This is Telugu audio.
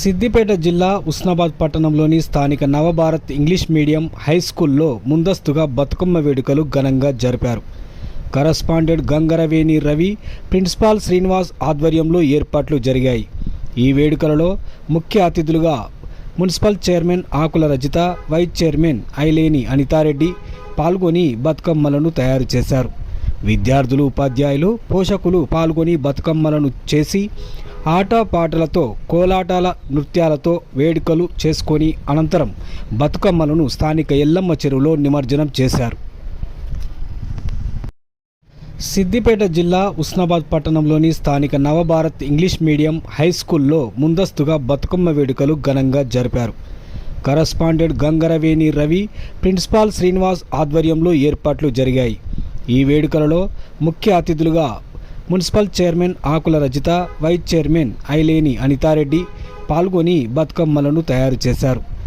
సిద్దిపేట జిల్లా ఉస్నాబాద్ పట్టణంలోని స్థానిక నవభారత్ ఇంగ్లీష్ మీడియం హై స్కూల్లో ముందస్తుగా బతుకమ్మ వేడుకలు ఘనంగా జరిపారు. కరస్పాండెంట్ గంగరవేణి రవి ప్రిన్సిపాల్ శ్రీనివాస్ ఆధ్వర్యంలో ఏర్పాట్లు జరిగాయి. ఈ వేడుకలలో ముఖ్య అతిథులుగా municipal chairman Akula Rajitha vice chairman Aileni Anitha Reddy పాల్గొని బతుకమ్మలను తయారు చేశారు. విద్యార్థులు ఉపాధ్యాయులు పోషకులు పాల్గొని బతుకమ్మలను చేసి ఆట పాటలతో కోలాటాల నృత్యాలతో వేడుకలు చేసుకొని అనంతరం బతుకమ్మలను స్థానిక ఎల్లమ్మ చెరువులో నిమజ్జనం చేశారు. సిద్దిపేట జిల్లా ఉస్నాబాద్ పట్టణంలోని స్థానిక నవభారత్ ఇంగ్లీష్ మీడియం హై స్కూల్లో ముందస్తుగా బతుకమ్మ వేడుకలు ఘనంగా జరిపారు. కరస్పాండెంట్ గంగరవేణి రవి ప్రిన్సిపాల్ శ్రీనివాస్ ఆధ్వర్యంలో ఏర్పాట్లు జరిగాయి. ఈ వేడుకలలో ముఖ్య అతిథులుగా municipal chairman Akula Rajitha vice chairman Aileni Anitha Reddy పాల్గొని బతుకమ్మలను తయారు చేశారు.